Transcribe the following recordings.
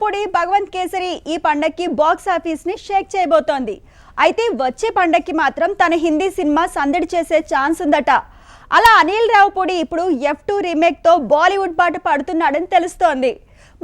పొడి భగవంత్ కేసరి ఈ పండక్కి బాక్స్ ఆఫీస్ని షేక్ చేయబోతోంది. అయితే వచ్చే పండక్కి మాత్రం తన హిందీ సినిమా సందడి చేసే ఛాన్స్ ఉందట. అలా అనిల్ రావుపూడి ఇప్పుడు ఎఫ్ టూ రీమేక్తో బాలీవుడ్ బాట పడుతున్నాడని తెలుస్తోంది.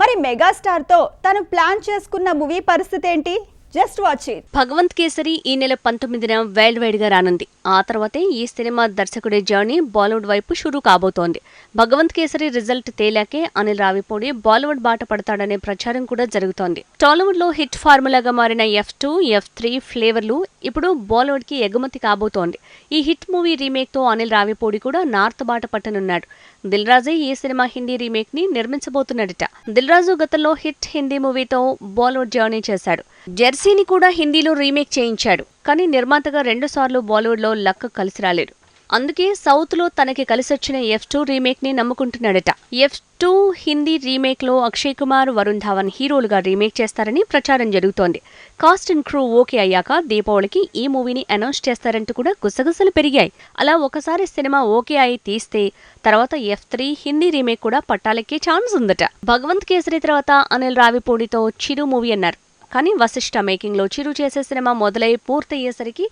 మరి మెగాస్టార్తో తను ప్లాన్ చేసుకున్న మూవీ పరిస్థితి ఏంటి? Just watch it. Bhagavanth Kesari ఈ నెల పంతొమ్మిదిన వరల్డ్ వైడ్గా రానుంది. ఆ తర్వాతే ఈ సినిమా దర్శకుడి జర్నీ బాలీవుడ్ వైపు షురూ కాబోతోంది. భగవంత్ కేసరి రిజల్ట్ తేలాకే అనిల్ రావిపూడి బాలీవుడ్ బాట పడతాడనే ప్రచారం కూడా జరుగుతోంది. టాలీవుడ్లో హిట్ ఫార్ములాగా మారిన ఎఫ్ టూ ఎఫ్ త్రీ ఫ్లేవర్లు ఇప్పుడు బాలీవుడ్కి ఎగుమతి కాబోతోంది. ఈ హిట్ మూవీ రీమేక్తో అనిల్ రావిపూడి కూడా నార్త్ బాట పట్టనున్నాడు. దిల్ రాజే ఈ సినిమా హిందీ రీమేక్ని నిర్మించబోతున్నాడట దిల్ రాజు గతంలో హిట్ హిందీ మూవీతో బాలీవుడ్ జర్నీ చేశాడు. జెర్సీని కూడా హిందీలో రీమేక్ చేయించాడు. కానీ నిర్మాతగా రెండుసార్లు బాలీవుడ్లో లక్క కలిసి రాలేడు. అందుకే సౌత్లో తనకి కలిసొచ్చిన ఎఫ్ టూ రీమేక్ని నమ్ముకుంటున్నాడట. ఎఫ్ టూ హిందీ రీమేక్లో అక్షయ్ కుమార్ వరుణ్ ధావన్ హీరోలుగా రీమేక్ చేస్తారని ప్రచారం జరుగుతోంది. కాస్ట్ అండ్ క్రూ ఓకే అయ్యాక దీపావళికి ఈ మూవీని అనౌన్స్ చేస్తారంటూ కూడా గుసగుసలు పెరిగాయి. అలా ఒకసారి సినిమా ఓకే అయి తీస్తే తర్వాత ఎఫ్ త్రీ హిందీ రీమేక్ కూడా పట్టాలెక్కే ఛాన్స్ ఉందట. భగవంత్ కేసరి తర్వాత అనిల్ రావిపూడితో చిరు మూవీ అన్నారు. కానీ వశిష్ట మేకింగ్లో చిరు చేసే సినిమా మొదలై పూర్తయ్యేసరికి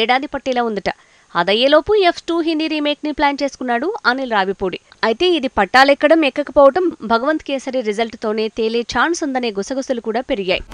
ఏడాది పట్టేలా ఉందట. అదయ్యేలోపు ఎఫ్ టూ హిందీ రీమేక్ని ప్లాన్ చేసుకున్నాడు అనిల్ రావిపూడి. అయితే ఇది పట్టాలెక్కడం ఎక్కకపోవడం భగవంత్ కేసరి రిజల్ట్ తోనే తేలే ఛాన్స్ ఉందనే గుసగుసలు కూడా పెరిగాయి.